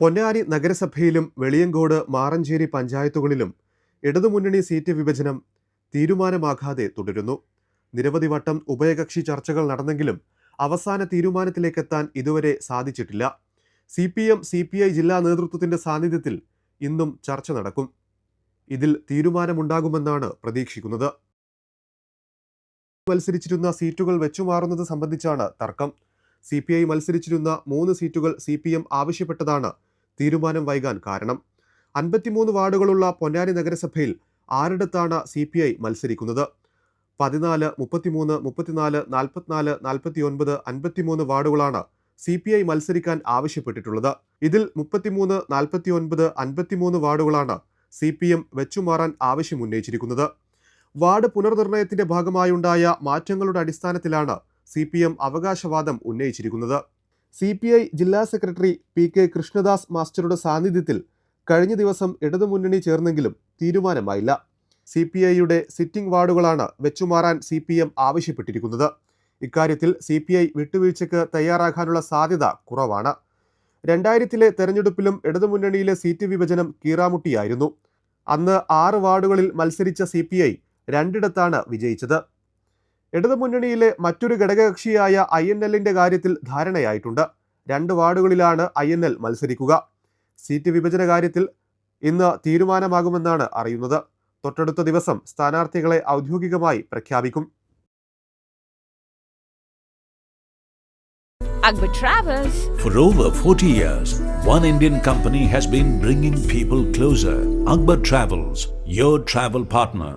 പൊന്നാനി നഗരസഭയിലും വെളിയങ്കോട് മാറഞ്ചേരി പഞ്ചായത്തുകളിലും ഇടതുമുന്നണി സീറ്റ് വിഭജനം തീരുമാനമാകാതെ തുടരുന്നു. നിരവധി വട്ടം ഉഭയകക്ഷി ചർച്ചകൾ നടന്നെങ്കിലും അവസാന തീരുമാനത്തിലേക്കെത്താൻ ഇതുവരെ സാധിച്ചിട്ടില്ല. C P M C P I ജില്ലാ നേതൃത്വത്തിന്റെ സാന്നിധ്യത്തിൽ ഇന്നും ചർച്ച നടക്കും. ഇതിൽ തീരുമാനമുണ്ടാകുമെന്നാണ് പ്രതീക്ഷിക്കുന്നത്. മത്സരിച്ചിരുന്ന സീറ്റുകൾ വെച്ചുമാറുന്നത് സംബന്ധിച്ചാണ് തർക്കം. സി പി ഐ മത്സരിച്ചിരുന്ന മൂന്ന് സീറ്റുകൾ സി പി എം ആവശ്യപ്പെട്ടതാണ് തീരുമാനം വൈകാൻ കാരണം. അൻപത്തിമൂന്ന് വാർഡുകളുള്ള പൊന്നാനി നഗരസഭയിൽ ആരിടത്താണ് സി പി ഐ മത്സരിക്കുന്നത്. പതിനാല് മുപ്പത്തിമൂന്ന് മുപ്പത്തിനാല് നാൽപ്പത്തിനാല് നാൽപ്പത്തിയൊൻപത് അൻപത്തിമൂന്ന് വാർഡുകളാണ് സി പി ഐ മത്സരിക്കാൻ ആവശ്യപ്പെട്ടിട്ടുള്ളത്. ഇതിൽ മുപ്പത്തിമൂന്ന് നാൽപ്പത്തിയൊൻപത് അൻപത്തിമൂന്ന് വാർഡുകളാണ് സി പി എം വെച്ചുമാറാൻ ആവശ്യമുന്നയിച്ചിരിക്കുന്നത്. വാർഡ് പുനർനിർണയത്തിന്റെ ഭാഗമായുണ്ടായ മാറ്റങ്ങളുടെ അടിസ്ഥാനത്തിലാണ് സി പി എം അവകാശവാദം ഉന്നയിച്ചിരിക്കുന്നത്. സി പി ഐ ജില്ലാ സെക്രട്ടറി പി കെ കൃഷ്ണദാസ് മാസ്റ്ററുടെ സാന്നിധ്യത്തിൽ കഴിഞ്ഞ ദിവസം ഇടതുമുന്നണി ചേർന്നെങ്കിലും തീരുമാനമായില്ല. സി പി ഐയുടെ സിറ്റിംഗ് വാർഡുകളാണ് വെച്ചുമാറാൻ സി പി എം ആവശ്യപ്പെട്ടിരിക്കുന്നത്. ഇക്കാര്യത്തിൽ സി പി ഐ വിട്ടുവീഴ്ചയ്ക്ക് തയ്യാറാകാനുള്ള സാധ്യത കുറവാണ്. രണ്ടായിരത്തിലെ തെരഞ്ഞെടുപ്പിലും ഇടതുമുന്നണിയിലെ സീറ്റ് വിഭജനം കീറാമുട്ടിയായിരുന്നു. അന്ന് ആറ് വാർഡുകളിൽ മത്സരിച്ച സി പി ഐ രണ്ടിടത്താണ് വിജയിച്ചത്. ഇടതുമുന്നണിയിലെ മറ്റൊരു ഘടകകക്ഷിയായ ഐ എൻ എല്ലിന്റെ കാര്യത്തിൽ ധാരണയായിട്ടുണ്ട് രണ്ട് വാർഡുകളിലാണ് ഐ എൻ എൽ മത്സരിക്കുക സീറ്റ് വിഭജന കാര്യത്തിൽ ഇന്ന് തീരുമാനമാകുമെന്നാണ് അറിയുന്നത് തൊട്ടടുത്ത ദിവസം സ്ഥാനാർത്ഥികളെ ഔദ്യോഗികമായി പ്രഖ്യാപിക്കും Agba Travels. For over 40 years, one Indian company has been bringing people closer. Agba Travels, your travel partner.